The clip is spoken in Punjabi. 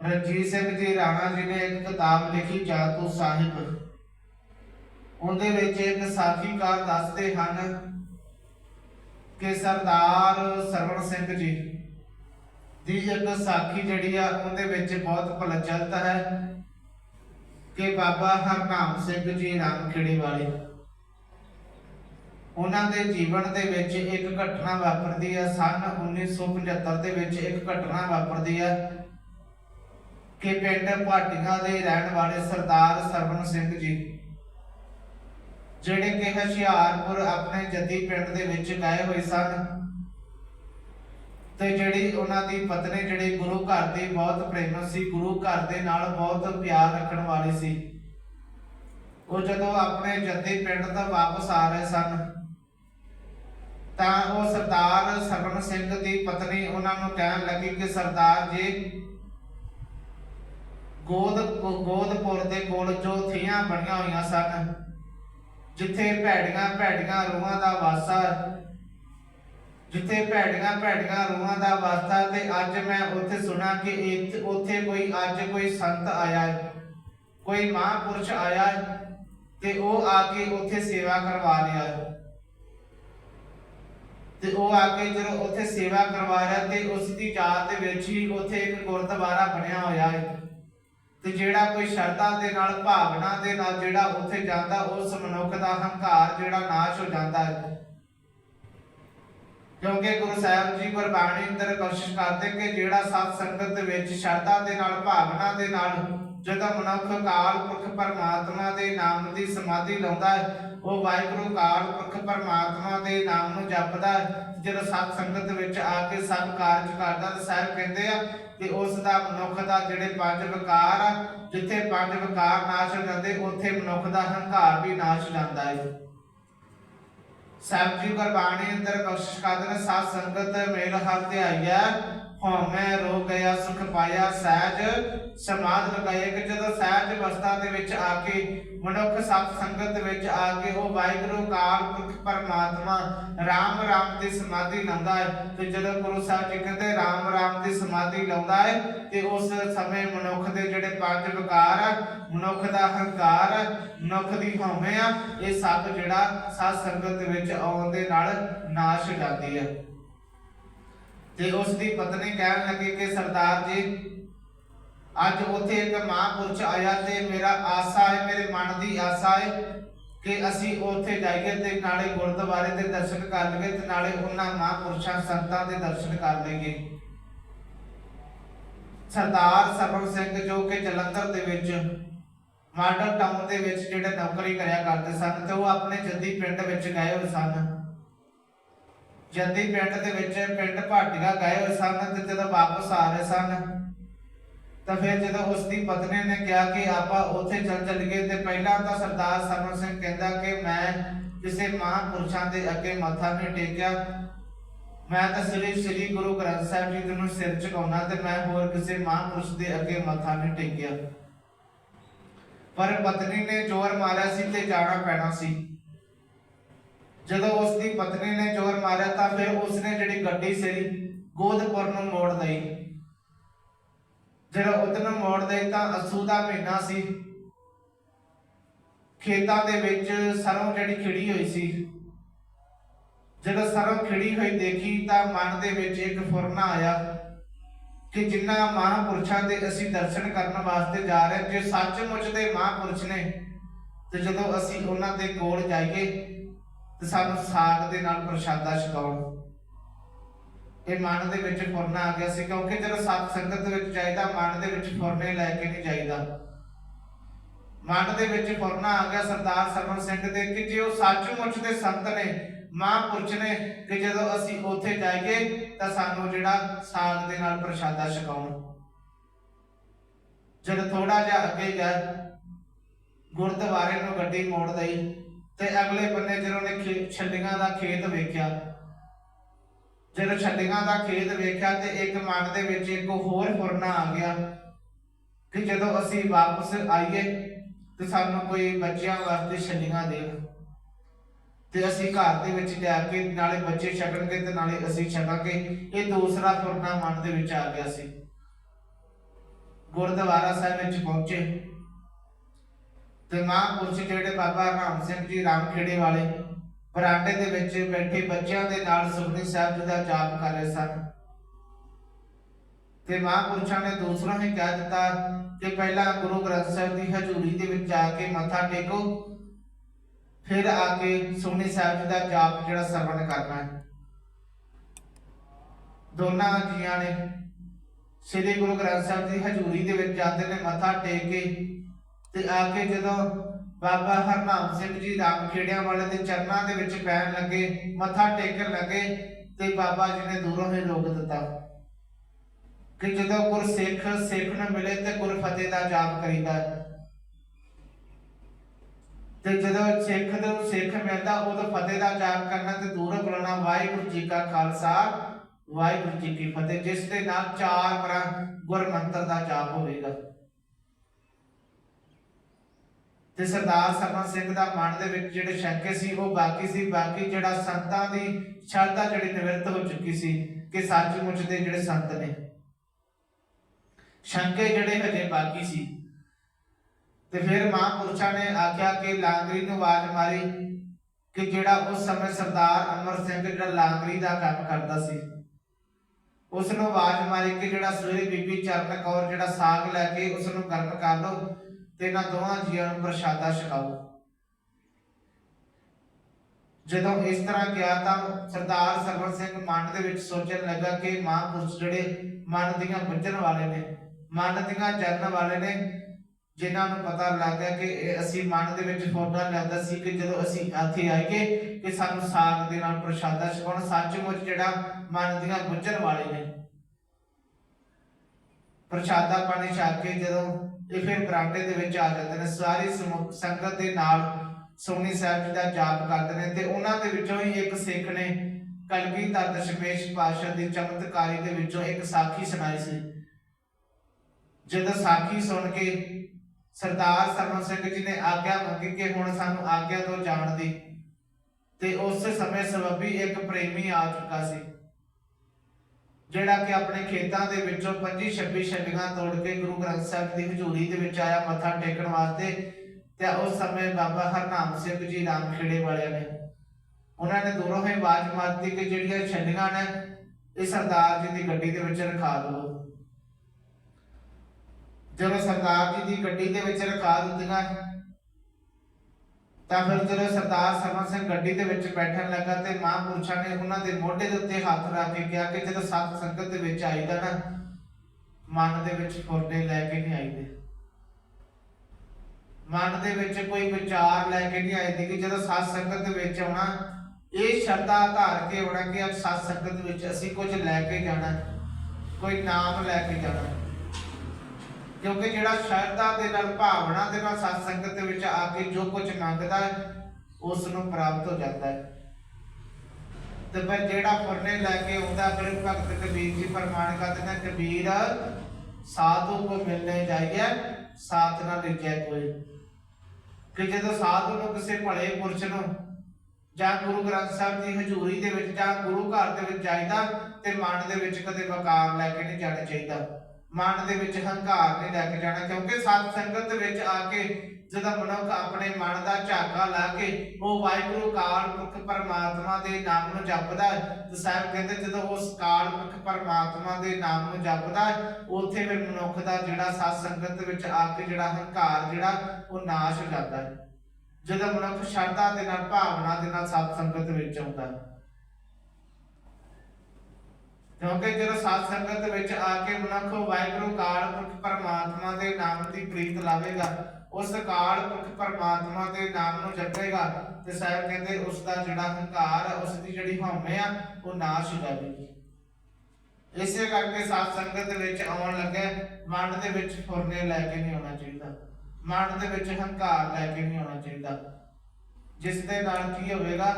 ਰਣਜੀਤ ਸਿੰਘ ਜੀ, ਰਾਣਾ ਜੀ ਨੇ ਇੱਕ ਕਿਤਾਬ ਲਿਖੀ ਜਾਤੂ ਸਾਹਿਬ। ਉਹਦੇ ਵਿੱਚ ਇੱਕ ਸਾਖੀਕਾਰ ਦੱਸਦੇ ਹਨ ਕਿ ਸਰਦਾਰ ਸਰਵਣ ਸਿੰਘ ਜੀ ਦੀ ਇੱਕ ਸਾਖੀ ਜਿਹੜੀ ਆ, ਉਹਦੇ ਵਿੱਚ ਬਹੁਤ ਪ੍ਰਚਲਿਤ ਹੈ ਕਿ ਬਾਬਾ ਹਰਨਾਮ ਸਿੰਘ ਜੀ ਰਾਮਖੇੜੀ ਵਾਲੇ। ਉਹਨਾਂ ਦੇ ਜੀਵਨ ਦੇ ਵਿੱਚ ਇੱਕ ਘਟਨਾ ਵਾਪਰਦੀ ਹੈ ਸਨ 1975 ਦੇ ਵਿੱਚ ਇੱਕ ਘਟਨਾ ਵਾਪਰਦੀ ਹੈ ਕਿ ਪਿੰਡ ਭਾਟੀਆਂ ਦੇ ਰਹਿਣ ਵਾਲੇ ਸਰਦਾਰ ਸਰਵਣ ਸਿੰਘ ਜੀ, ਜਿਹੜੇ ਕਿ ਹੁਸ਼ਿਆਰਪੁਰ ਆਪਣੇ ਜੱਦੀ ਪਿੰਡ ਦੇ ਵਿੱਚ ਗਏ ਹੋਏ ਸਨ ਤੇ ਜਿਹੜੀ ਉਹਨਾਂ ਦੀ ਪਤਨੀ, ਜਿਹੜੀ ਗੁਰੂ ਘਰ ਦੀ ਬਹੁਤ ਪ੍ਰੇਮੀ ਸੀ, ਗੁਰੂ ਘਰ ਦੇ ਨਾਲ ਬਹੁਤ ਪਿਆਰ ਰੱਖਣ ਵਾਲੀ ਸੀ, ਉਹ ਜਦੋਂ ਆਪਣੇ ਜੱਦੀ ਪਿੰਡ ਤੋਂ ਵਾਪਸ ਆ ਰਹੇ ਸਨ, ਤਾਂ ਉਹ ਸਰਦਾਰ ਸਰਵਣ ਸਿੰਘ ਦੀ ਪਤਨੀ ਉਹਨਾਂ ਨੂੰ ਕਹਿਣ ਲੱਗੀ ਕਿ ਸਰਦਾਰ ਜੀ ਗੋਦ ਗੋਦਪੁਰ ਦੇ ਕੋਲ ਜੋ ਥੀਆਂ ਬਣੀਆਂ ਹੋਈਆਂ ਸਨ, ਜਿੱਥੇ ਭੈੜੀਆਂ ਭੈੜੀਆਂ ਰੂਹਾਂ ਦਾ ਵਾਸਾ, ਜਿੱਥੇ ਭੈੜੀਆਂ ਭੈੜੀਆਂ ਰੂਹਾਂ ਦਾ ਵਾਸਾ, ਤੇ ਅੱਜ ਮੈਂ ਉੱਥੇ ਸੁਣਾ ਕਿ ਇੱਥੇ, ਉੱਥੇ ਕੋਈ ਅੱਜ ਕੋਈ ਸੰਤ ਆਇਆ ਹੈ ਕੋਈ ਮਹਾਂਪੁਰਸ਼ ਆਇਆ ਹੈ ਤੇ ਉਹ ਆ ਕੇ ਉੱਥੇ ਸੇਵਾ ਕਰਵਾ ਰਿਹਾ ਹੈ ਤੇ ਉਹ ਆ ਕੇ ਜਦੋਂ ਉੱਥੇ ਸੇਵਾ ਕਰਵਾ ਰਿਹਾ, ਤੇ ਉਸ ਦੀ ਯਾਦ ਦੇ ਵਿੱਚ ਹੀ ਉੱਥੇ ਇੱਕ ਗੁਰਦੁਆਰਾ ਬਣਿਆ ਹੋਇਆ ਹੈ। ਤੇ ਜਿਹੜਾ ਕੋਈ ਸ਼ਰਧਾ ਦੇ ਨਾਲ, ਭਾਵਨਾ ਦੇ ਨਾਲ ਜਿਹੜਾ ਉੱਥੇ ਜਾਂਦਾ, ਉਸ ਮਨੁੱਖ ਦਾ ਹੰਕਾਰ ਜਿਹੜਾ ਨਾਸ਼ ਹੋ ਜਾਂਦਾ ਹੈ। ਕਿਉਂਕਿ ਗੁਰੂ ਸਾਹਿਬ ਜੀ ਗੁਰਬਾਣੀ ਅੰਦਰ ਕੋਸ਼ਿਸ਼ ਕਰਦੇ ਕਿ ਜਿਹੜਾ ਸਤ ਸੰਗਤ ਦੇ ਵਿੱਚ ਸ਼ਰਧਾ ਦੇ ਨਾਲ, ਭਾਵਨਾ ਦੇ ਨਾਲ ਜਦੋਂ ਮਨੁੱਖ ਕਾਲ ਪੁਰਖ ਪਰਮਾਤਮਾ ਦੇ ਨਾਮ ਦੀ ਸਮਾਧੀ ਲਾਉਂਦਾ ਹੈ, ਉਹ ਵਾਹਿਗੁਰੂ ਕਾਲ ਪੁਰਖ ਪਰਮਾਤਮਾ ਦੇ ਨਾਮ ਨੂੰ ਜਪਦਾ ਹੈ। ਜਦੋਂ ਸਤ ਸੰਗਤ ਵਿੱਚ ਆ ਕੇ ਸਭ ਕਾਰਜ ਕਰਦਾ ਤਾਂ ਸਾਹਿਬ ਕਹਿੰਦੇ ਆ ਤੇ ਉਸ ਦਾ ਮਨੁੱਖ ਦਾ ਜਿਹੜੇ ਪੰਜ ਵਿਕਾਰ ਆ, ਜਿੱਥੇ ਪੰਜ ਵਿਕਾਰ ਨਾਸ਼ ਹੋ ਜਾਂਦੇ, ਉੱਥੇ ਮਨੁੱਖ ਦਾ ਹੰਕਾਰ ਵੀ ਨਾਸ਼ ਹੋ ਜਾਂਦਾ ਹੈ ਸਾਹਿਬ ਜੀ ਗੁਰਬਾਣੀ ਅੰਦਰ ਕੋਸ਼ਿਸ਼ ਕਰਦੇ ਨੇ ਸਾਧ ਸੰਗਤ, ਮੇਲ ਹਰ ਹੈ ਹਉਮੈ ਰੋ ਗਿਆ, ਸੁਖ ਪਾਇਆ, ਸਹਿਜ ਸਮਾਧ ਲਗਾਏ ਕਿ ਜਦੋਂ ਸਹਿਜ ਅਵਸਥਾ ਦੇ ਵਿੱਚ ਆ ਕੇ ਮਨੁੱਖ ਸਤ ਸੰਗਤ ਵਿੱਚ ਆ ਕੇ ਉਹ ਵਾਹਿਗੁਰੂ, ਕਾਲ ਪੁਰਖ, ਪਰਮਾਤਮਾ, ਰਾਮ ਰਾਮ ਦੀ ਸਮਾਧੀ ਲਾਉਂਦਾ ਹੈ। ਤੇ ਜਦੋਂ ਗੁਰੂ ਸਾਹਿਬ ਜੀ ਕਹਿੰਦੇ, ਰਾਮ ਰਾਮ ਦੀ ਸਮਾਧੀ ਲਾਉਂਦਾ ਹੈ, ਤੇ ਉਸ ਸਮੇਂ ਮਨੁੱਖ ਦੇ ਜਿਹੜੇ ਪੰਜ ਵਿਕਾਰ ਆ, ਮਨੁੱਖ ਦਾ ਹੰਕਾਰ ਆ, ਮਨੁੱਖ ਦੀ ਹਉਮੈ ਆ, ਇਹ ਸਭ ਜਿਹੜਾ ਸਤ ਸੰਗਤ ਵਿੱਚ ਆਉਣ ਦੇ ਨਾਲ ਨਾਸ਼ ਹੋ ਜਾਂਦੀ ਹੈ। ਤੇ ਉਸ ਦੀ ਪਤਨੀ ਕਹਿਣ ਲੱਗੀ ਕਿ ਸਰਦਾਰ ਜੀ, ਅੱਜ ਉੱਥੇ ਇੱਕ ਮਹਾਂਪੁਰਸ਼ ਆਇਆ ਤੇ ਮੇਰਾ ਆਸਾ ਹੈ, ਮੇਰੇ ਮਨ ਦੀ ਆਸਾ ਹੈ ਕਿ ਅਸੀਂ ਉੱਥੇ ਜਾਈਏ ਤੇ ਨਾਲੇ ਗੁਰਦੁਆਰੇ ਦੇ ਦਰਸ਼ਨ ਕਰ ਲਈਏ ਤੇ ਨਾਲੇ ਉਹਨਾਂ ਮਹਾਂਪੁਰਸ਼ਾਂ ਸੰਤਾਂ ਦੇ ਦਰਸ਼ਨ ਕਰ ਲਈਏ। ਸਰਦਾਰ ਸਰਵਣ ਸਿੰਘ ਜੋ ਕਿ ਜਲੰਧਰ ਦੇ ਵਿੱਚ, ਮਾਡਲ ਟਾਊਨ ਦੇ ਵਿੱਚ ਜਿਹੜੇ ਨੌਕਰੀ ਕਰਿਆ ਕਰਦੇ ਸਨ ਤੇ ਉਹ ਆਪਣੇ ਜੱਦੀ ਪਿੰਡ ਵਿੱਚ ਗਏ ਹੋਏ ਸਨ। ਜੱਦੀ ਪਿੰਡ ਦੇ ਵਿੱਚ ਪਿੰਡ ਭਾਟੀਆ ਗਏ ਹੋਏ ਸਨ ਤੇ ਜਦੋਂ ਵਾਪਸ ਆ ਰਹੇ ਸਨ, ਤਾਂ ਫਿਰ ਜਦੋਂ ਉਸ ਦੀ ਪਤਨੀ ਨੇ ਕਿਹਾ ਕਿ ਆਪਾਂ ਉੱਥੇ ਚੱਲ ਚੱਲੀਏ ਤੇ ਪਹਿਲਾਂ ਤਾਂ ਸਰਦਾਰ ਸਰਵਣ ਸਿੰਘ ਕਹਿੰਦਾ ਕਿ ਮੈਂ ਕਿਸੇ ਮਹਾਂਪੁਰਸ਼ਾਂ ਦੇ ਅੱਗੇ ਮੱਥਾ ਨਹੀਂ ਟੇਕਿਆ। ਮੈਂ ਤਾਂ ਸਿਰਫ ਸ੍ਰੀ ਗੁਰੂ ਗ੍ਰੰਥ ਸਾਹਿਬ ਜੀ ਨੂੰ ਸਿਰ ਝੁਕਾਉਣਾ ਤੇ ਮੈਂ ਹੋਰ ਕਿਸੇ ਮਹਾਂਪੁਰਸ਼ ਦੇ ਅੱਗੇ ਮੱਥਾ ਨਹੀਂ ਟੇਕਿਆ। ਪਰ ਪਤਨੀ ਨੇ ਜ਼ੋਰ ਮਾਰਿਆ ਸੀ ਤੇ ਜਾਣਾ ਪੈਣਾ ਸੀ। ਜਦੋਂ ਉਸ ਦੀ ਪਤਨੀ ਨੇ ਜ਼ੋਰ ਮਾਰਿਆ ਤਾਂ ਫਿਰ ਉਸਨੇ ਜਿਹੜੀ ਗੱਡੀ ਸੀ ਗੋਦਪੁਰ ਨੂੰ ਮੋੜ ਦਈ ਜਦੋਂ ਉਤਨ ਮੋੜ ਦਈ ਤਾਂ ਅਸੂ ਦਾ ਮਹੀਨਾ ਸੀ। ਖੇਤਾਂ ਦੇ ਵਿੱਚ ਸਰੋਂ ਜਿਹੜੀ ਖਿੜੀ ਹੋਈ ਸੀ। ਜਦੋਂ ਸਰੋਂ ਖਿੜੀ ਹੋਈ ਦੇਖੀ ਤਾਂ ਮਨ ਦੇ ਵਿੱਚ ਇੱਕ ਫੁਰਨਾ ਆਇਆ ਕਿ ਜਿਨ੍ਹਾਂ ਮਹਾਂਪੁਰਸ਼ਾਂ ਦੇ ਅਸੀਂ ਦਰਸ਼ਨ ਕਰਨ ਵਾਸਤੇ ਜਾ ਰਹੇ ਹਾਂ, ਜੇ ਸੱਚਮੁੱਚ ਦੇ ਮਹਾਂਪੁਰਸ਼ ਨੇ ਤੇ ਜਦੋਂ ਅਸੀਂ ਉਹਨਾਂ ਦੇ ਕੋਲ ਜਾਈਏ ਤੇ ਸਾਨੂੰ ਸਾਗ ਦੇ ਨਾਲ ਪ੍ਰਸ਼ਾਦਾ ਛਕਾਉਣ। ਇਹ ਮਨ ਦੇ ਵਿੱਚ ਫੁਰਨਾ ਆ ਗਿਆ ਸੀ ਕਿਉਂਕਿ ਜਦੋਂ ਸਤ ਸੰਗਤ ਦੇ ਵਿੱਚ ਜਾਈਦਾ, ਮਨ ਦੇ ਵਿੱਚ ਫੁਰਨੇ ਲੈ ਕੇ ਨਹੀਂ ਜਾਈਦਾ। ਮਨ ਦੇ ਵਿੱਚ ਫੁਰਨਾ ਆ ਗਿਆ ਸਰਦਾਰ ਸਰਵਣ ਸਿੰਘ ਦੇ ਕਿ ਜੇ ਉਹ ਸੱਚਮੁੱਚ ਦੇ ਸੰਤ ਨੇ, ਮਹਾਂਪੁਰਸ਼ ਨੇ ਕਿ ਜਦੋਂ ਅਸੀਂ ਉੱਥੇ ਜਾਈਏ ਤਾਂ ਸਾਨੂੰ ਜਿਹੜਾ ਸਾਗ ਦੇ ਨਾਲ ਪ੍ਰਸ਼ਾਦਾ ਛਕਾਉਣ। ਜਦੋਂ ਥੋੜਾ ਜਿਹਾ ਅੱਗੇ ਗਏ ਗੁਰਦੁਆਰੇ ਨੂੰ ਗੱਡੀ ਮੋੜ ਲਈ ਤੇ ਅਗਲੇ ਬੰਨੇ ਜਦੋਂ ਨੇ ਖੇ- ਦਾ ਖੇਤ ਵੇਖਿਆ, ਜਦੋਂ ਛੱਲੀਆਂ ਦਾ ਖੇਤ ਵੇਖਿਆ ਤੇ ਇੱਕ ਮਨ ਦੇ ਵਿੱਚ ਇੱਕ ਹੋਰ ਫੁਰਨਾ ਆ ਗਿਆ ਕਿ ਜਦੋਂ ਅਸੀਂ ਵਾਪਸ ਆਈਏ ਤੇ ਸਾਨੂੰ ਕੋਈ ਬੱਚਿਆਂ ਵਾਸਤੇ ਛੱਡੀਆਂ ਦੇਣ ਤੇ ਅਸੀਂ ਘਰ ਦੇ ਵਿੱਚ ਜਾ ਕੇ ਨਾਲੇ ਬੱਚੇ ਛਕਣਗੇ ਤੇ ਨਾਲੇ ਅਸੀਂ ਛਕਾਂਗੇ ਇਹ ਦੂਸਰਾ ਫੁਰਨਾ ਮਨ ਦੇ ਵਿੱਚ ਆ ਗਿਆ ਸੀ। ਗੁਰਦੁਆਰਾ ਸਾਹਿਬ ਵਿੱਚ ਪਹੁੰਚੇ। ਤੇ ਮਹਾਂਪੁਰਸ਼ ਜਿਹੜੇ ਬਾਬਾ ਰਾਮ ਸਿੰਘ ਜੀ ਰਾਮਖੇੜੇ ਵਾਲੇ ਬਰਾਂਡੇ ਦੇ ਵਿੱਚ ਬੈਠੇ ਬੱਚਿਆਂ ਦੇ ਨਾਲ ਸੁਖਨੀ ਸਾਹਿਬ ਜੀ ਦਾ ਜਾਪ ਕਰ ਰਹੇ ਸਨ। ਤੇ ਮਹਾਂਪੁਰਸ਼ਾਂ ਨੇ ਦੂਸਰਾ ਹੀ ਕਹਿ ਦਿੱਤਾ ਕਿ ਪਹਿਲਾਂ ਗੁਰੂ ਗ੍ਰੰਥ ਸਾਹਿਬ ਦੀ ਹਜ਼ੂਰੀ ਦੇ ਵਿੱਚ ਜਾ ਕੇ ਮੱਥਾ ਟੇਕੋ, ਫਿਰ ਆ ਕੇ ਸੁਖਨੀ ਸਾਹਿਬ ਜੀ ਦਾ ਜਾਪ ਜਿਹੜਾ ਸਰਵਣ ਕਰਨਾ ਹੈ। ਦੋਨਾਂ ਜੀਆਂ ਨੇ ਸ੍ਰੀ ਗੁਰੂ ਗ੍ਰੰਥ ਸਾਹਿਬ ਦੀ ਹਜ਼ੂਰੀ ਦੇ ਵਿੱਚ ਜਾਂਦੇ ਨੇ ਮੱਥਾ ਟੇਕ ਕੇ ਤੇ ਆ ਕੇ ਜਦੋਂ ਬਾਬਾ ਹਰਨਾਮ ਸਿੰਘ ਜੀ ਰਾਮਖੇੜਿਆਂ ਵਾਲੇ ਦੇ ਚਰਨਾਂ ਦੇ ਵਿੱਚ ਪੈਣ ਲੱਗੇ, ਮੱਥਾ ਟੇਕਣ ਲੱਗੇ ਤੇ ਬਾਬਾ ਜੀ ਨੇ ਦੂਰੋਂ ਹੀ ਰੋਕ ਦਿੱਤਾ ਕਿ ਜਦੋਂ ਗੁਰ ਸਿੱਖ ਸਿੱਖ ਨੂੰ ਮਿਲੇ ਤੇ ਗੁਰ ਦਾ ਜਾਪ ਕਰੀਦਾ। ਤੇ ਜਦੋਂ ਸਿੱਖ ਨੂੰ ਸਿੱਖ ਮਿਲਦਾ, ਉਦੋਂ ਫਤਿਹ ਦਾ ਜਾਪ ਕਰਨਾ ਤੇ ਦੂਰੋਂ ਬੋਲਣਾ ਵਾਹਿਗੁਰੂ ਜੀ ਕਾ ਖਾਲਸਾ, ਵਾਹਿਗੁਰੂ ਜੀ ਕੀ ਫਤਿਹ, ਜਿਸ ਦੇ ਨਾਲ ਚਾਰ ਵਾਰਾਂ ਗੁਰ ਮੰਤਰ ਦਾ ਜਾਪ ਹੋਵੇਗਾ। ਤੇ ਸਰਦਾਰ ਸਰਵਨ ਸਿੰਘ ਦਾ ਮਨ ਦੇ ਵਿੱਚ ਜਿਹੜੇ ਸ਼ੰਕੇ ਸੀ, ਉਹ ਬਾਕੀ ਸੀ, ਬਾਕੀ ਜਿਹੜਾ ਸੰਤਾਂ ਦੀ ਸ਼ਰਧਾ ਜਿਹੜੀ ਨਿਵਰਤ ਹੋ ਚੁੱਕੀ ਸੀ ਕਿ ਸੱਚਮੁੱਚ ਦੇ ਜਿਹੜੇ ਸੰਤ ਨੇ। ਸ਼ੰਕੇ ਜਿਹੜੇ ਹਜੇ ਬਾਕੀ ਸੀ। ਤੇ ਫਿਰ ਮਹਾਂਪੁਰਸ਼ਾਂ ਨੇ ਆਖਿਆ ਕਿ ਲਾਂਗਰੀ ਨੂੰ ਆਵਾਜ਼ ਮਾਰੀ ਕਿ ਜਿਹੜਾ ਉਸ ਸਮੇਂ ਸਰਦਾਰ ਅਮਰ ਸਿੰਘ ਜਿਹੜਾ ਲਾਂਗਰੀ ਦਾ ਕੰਮ ਕਰਦਾ ਸੀ ਉਸ ਨੂੰ ਆਵਾਜ਼ ਮਾਰੀ ਕਿ ਜਿਹੜਾ ਸਵੇਰੇ ਬੀਬੀ ਚਰਨ ਕੌਰ ਜਿਹੜਾ ਸਾਗ ਲੈ ਕੇ ਉਸ ਨੂੰ ਗਰਮ ਕਰ ਲਓ ਤੇ ਇਹਨਾਂ ਦੋਵਾਂ ਜੀਆਂ ਨੂੰ ਪ੍ਰਸ਼ਾਦਾ ਛਕਾਓ। ਜਦੋਂ ਇਸ ਤਰ੍ਹਾਂ ਗਿਆ ਤਾਂ ਸਰਦਾਰ ਸਰਵਨ ਸਿੰਘ ਮਨ ਦੇ ਵਿੱਚ ਸੋਚਣ ਲੱਗਾ ਕਿ ਮਹਾਂਪੁਰਸ਼ ਜਿਹੜੇ ਮਨ ਦੀਆਂ ਬੁੱਝਣ ਵਾਲੇ ਨੇ, ਮਨ ਦੀਆਂ ਜਾਣਨ ਵਾਲੇ ਨੇ, ਜਿਨ੍ਹਾਂ ਨੂੰ ਪਤਾ ਲੱਗ ਗਿਆ ਕਿ ਅਸੀਂ ਮਨ ਦੇ ਵਿੱਚ ਫੋਟਾ ਲਿਆਂਦਾ ਸੀ ਕਿ ਜਦੋਂ ਅਸੀਂ ਇੱਥੇ ਆਈਏ ਕਿ ਸਾਨੂੰ ਸਾਗ ਦੇ ਨਾਲ ਪ੍ਰਸ਼ਾਦਾ ਛਕਾਉਣ, ਸੱਚਮੁੱਚ ਜਿਹੜਾ ਮਨ ਦੀਆਂ ਬੁੱਝਣ ਵਾਲੇ ਨੇ। ਪ੍ਰਸ਼ਾਦਾ ਪਾਣੀ ਛਕ ਕੇ ਜਦੋਂ ਇਹ ਫਿਰ ਬਰਾਂਡੇ ਦੇ ਵਿੱਚ ਆ ਜਾਂਦੇ ਨੇ, ਸਾਰੀ ਸੰਗਤ ਦੇ ਨਾਲ ਸੋਹਣੀ ਸਾਹਿਬ ਜੀ ਦਾ ਜਾਪ ਕਰਦੇ ਨੇ ਤੇ ਉਹਨਾਂ ਦੇ ਵਿੱਚੋਂ ਹੀ ਇੱਕ ਸਿੱਖ ਨੇ ਕਲਗੀਧਰ ਦਸ਼ਮੇਸ਼ ਪਾਤਸ਼ਾਹ ਦੀ ਚਮਤਕਾਰੀ ਦੇ ਵਿੱਚੋਂ ਇੱਕ ਸਾਖੀ ਸੁਣਾਈ ਸੀ। ਜਦੋਂ ਸਾਖੀ ਸੁਣ ਕੇ ਸਰਦਾਰ ਸਰਵਨ ਸਿੰਘ ਜੀ ਨੇ ਆਗਿਆ ਮੰਗੀ ਕਿ ਹੁਣ ਸਾਨੂੰ ਆਗਿਆ ਤੋਂ ਜਾਣ ਦੀ ਤੇ ਉਸ ਸਮੇਂ ਸਬੱਬੀ ਇੱਕ ਪ੍ਰੇਮੀ ਆ ਚੁੱਕਾ ਸੀ। ਜਿਹੜਾ ਕਿ ਆਪਣੇ ਖੇਤਾਂ ਦੇ ਵਿੱਚੋਂ 25 26 ਛੱਡੀਆਂ ਤੋੜ ਕੇ ਗੁਰੂ ਗ੍ਰੰਥ ਸਾਹਿਬ ਦੀ ਹਜ਼ੂਰੀ ਦੇ ਵਿੱਚ ਆਇਆ ਮੱਥਾ ਟੇਕਣ ਵਾਸਤੇ, ਤੇ ਉਸ ਸਮੇਂ ਬਾਬਾ ਹਰਨਾਮ ਸਿੰਘ ਜੀ ਰਾਮਖੇੜੇ ਵਾਲਿਆਂ ਨੇ ਉਹਨਾਂ ਨੇ ਦੂਰੋਂ ਹੀ ਆਵਾਜ਼ ਮਾਰਤੀ ਕਿ ਜਿਹੜੀਆਂ ਛੱਡੀਆਂ ਨੇ, ਇਹ ਸਰਦਾਰ ਜੀ ਦੀ ਗੱਡੀ ਦੇ ਵਿੱਚ ਰਖਾ ਦਿਓ। ਜਦੋਂ ਸਰਦਾਰ ਜੀ ਦੀ ਗੱਡੀ ਦੇ ਵਿੱਚ ਰਖਾ ਦਿੱਤੀਆਂ ਤਾਂ ਫਿਰ ਜਦੋਂ ਸਰਦਾਰ ਸਰਵਨ ਸਿੰਘ ਗੱਡੀ ਦੇ ਵਿੱਚ ਬੈਠਣ ਲੱਗਾ ਤੇ ਮਹਾਂਪੁਰਸ਼ਾਂ ਨੇ ਉਹਨਾਂ ਦੇ ਮੋਢੇ ਦੇ ਉੱਤੇ ਹੱਥ ਰੱਖ ਕੇ ਕਿਹਾ ਕਿ ਜਦੋਂ ਸਤ ਸੰਗਤ ਦੇ ਵਿੱਚ ਆਈਦਾ ਨਾ ਮਨ ਦੇ ਵਿੱਚ ਫੁਰਨੇ ਲੈ ਕੇ ਨਹੀਂ ਆਈਦੇ। ਮਨ ਦੇ ਵਿੱਚ ਕੋਈ ਵਿਚਾਰ ਲੈ ਕੇ ਨਹੀਂ ਆਈਦੇ ਕਿ ਜਦੋਂ ਸਤ ਸੰਗਤ ਦੇ ਵਿੱਚ ਆਉਣਾ, ਇਹ ਸ਼ਰਧਾ ਧਾਰ ਕੇ ਆਉਣਾ ਕਿ ਅੱਜ ਸਤ ਸੰਗਤ ਵਿੱਚ ਅਸੀਂ ਕੁਝ ਲੈ ਕੇ ਜਾਣਾ, ਕੋਈ ਨਾਮ ਲੈ ਕੇ ਜਾਣਾ। ਕਿਉਂਕਿ ਜਿਹੜਾ ਸ਼ਰਧਾ ਦੇ ਨਾਲ, ਭਾਵਨਾ ਦੇ ਨਾਲ ਸਤ ਸੰਗਤ ਦੇ ਵਿੱਚ ਆ ਕੇ ਜੋ ਕੁਝ ਮੰਗਦਾ ਹੈ ਉਸ ਨੂੰ ਪ੍ਰਾਪਤ ਹੋ ਜਾਂਦਾ ਹੈ। ਤੇ ਪਰ ਜਿਹੜਾ ਫੁਰਨੇ ਲੈ ਕੇ ਆਉਂਦਾ, ਫਿਰ ਭਗਤ ਕਬੀਰ ਜੀ ਫਰਮਾਨ ਕਰਦੇ ਨੇ, ਕਬੀਰ, ਸਾਧੂ ਕੋ ਮਿਲਨੇ ਜਾਈਏ, ਸਾਥ ਨਾ ਲਿਜੈ ਕੋਈ। ਕਿ ਜਦੋਂ ਸਾਧੂ ਨੂੰ ਕਿਸੇ ਭਲੇ ਪੁਰਸ਼ ਨੂੰ ਜਾਂ ਗੁਰੂ ਗ੍ਰੰਥ ਸਾਹਿਬ ਦੀ ਹਜ਼ੂਰੀ ਦੇ ਵਿੱਚ ਜਾਂ ਗੁਰੂ ਘਰ ਦੇ ਵਿੱਚ ਜਾਈਦਾ, ਤੇ ਮਨ ਦੇ ਵਿੱਚ ਕਦੇ ਵਕਾਰ ਲੈ ਕੇ ਨਹੀਂ ਜਾਣਾ ਚਾਹੀਦਾ। ਮਨ ਦੇ ਵਿੱਚ ਹੰਕਾਰ ਨਹੀਂ ਲੈ ਕੇ ਜਾਣਾ, ਕਿਉਂਕਿ ਸਤ ਸੰਗਤ ਵਿੱਚ ਆ ਕੇ ਜਦੋਂ ਮਨੁੱਖ ਆਪਣੇ ਮਨ ਦਾ ਝਾਕਾ ਲਾ ਕੇ ਉਹ ਵਾਹਿਗੁਰੂ ਕਾਲ ਪੁਰਖ ਪਰਮਾਤਮਾ ਦੇ ਨਾਮ ਨੂੰ ਜਪਦਾ ਤੇ ਸਾਹਿਬ ਕਹਿੰਦੇ ਜਦੋਂ ਉਸ ਕਾਲ ਪੁਰਖ ਪਰਮਾਤਮਾ ਦੇ ਨਾਮ ਨੂੰ ਜਪਦਾ ਹੈ, ਉੱਥੇ ਫਿਰ ਮਨੁੱਖ ਦਾ ਜਿਹੜਾ ਸਤ ਸੰਗਤ ਵਿੱਚ ਆ ਕੇ ਜਿਹੜਾ ਹੰਕਾਰ ਜਿਹੜਾ, ਉਹ ਨਾਸ਼ ਹੋ ਜਾਂਦਾ ਹੈ। ਜਦੋਂ ਮਨੁੱਖ ਸ਼ਰਧਾ ਦੇ ਨਾਲ, ਭਾਵਨਾ ਦੇ ਨਾਲ ਸਤ ਸੰਗਤ ਵਿੱਚ ਆਉਂਦਾ ਹੈ। ਕਿਉਂਕਿ ਜਦੋਂ ਸਤ ਸੰਗਤ ਵਿੱਚ ਆ ਕੇ ਮਨੁੱਖ ਵਾਹਿਗੁਰੂ ਕਾਲ ਪੁਰਖ ਪਰਮਾਤਮਾ ਦੇ ਨਾਮ ਦੀ ਪ੍ਰੀਤ ਲਾਵੇਗਾ, ਉਸ ਕਾਲ ਪੁਰਖ ਪਰਮਾਤਮਾ ਦੇ ਨਾਮ ਨੂੰ ਜਪੇਗਾ ਤੇ ਸਾਹਿਬ ਕਹਿੰਦੇ ਉਸ ਦਾ ਜਿਹੜਾ ਹੰਕਾਰ ਉਸ ਦੀ ਜਿਹੜੀ ਹਉਮੈ ਆ, ਉਹ ਨਾਸ਼ ਹੋ ਜਾਵੇਗੀ। ਇਸੇ ਕਰਕੇ ਸਤ ਸੰਗਤ ਵਿੱਚ ਆਉਣ ਲੱਗੇ ਮਨ ਦੇ ਵਿੱਚ ਫੁਰਨੇ ਲੈ ਕੇ ਨਹੀਂ ਆਉਣਾ ਚਾਹੀਦਾ। ਮਨ ਦੇ ਵਿੱਚ ਹੰਕਾਰ ਲੈ ਕੇ ਨਹੀਂ ਆਉਣਾ ਚਾਹੀਦਾ। ਜਿਸ ਦੇ ਨਾਲ ਕੀ ਹੋਵੇਗਾ?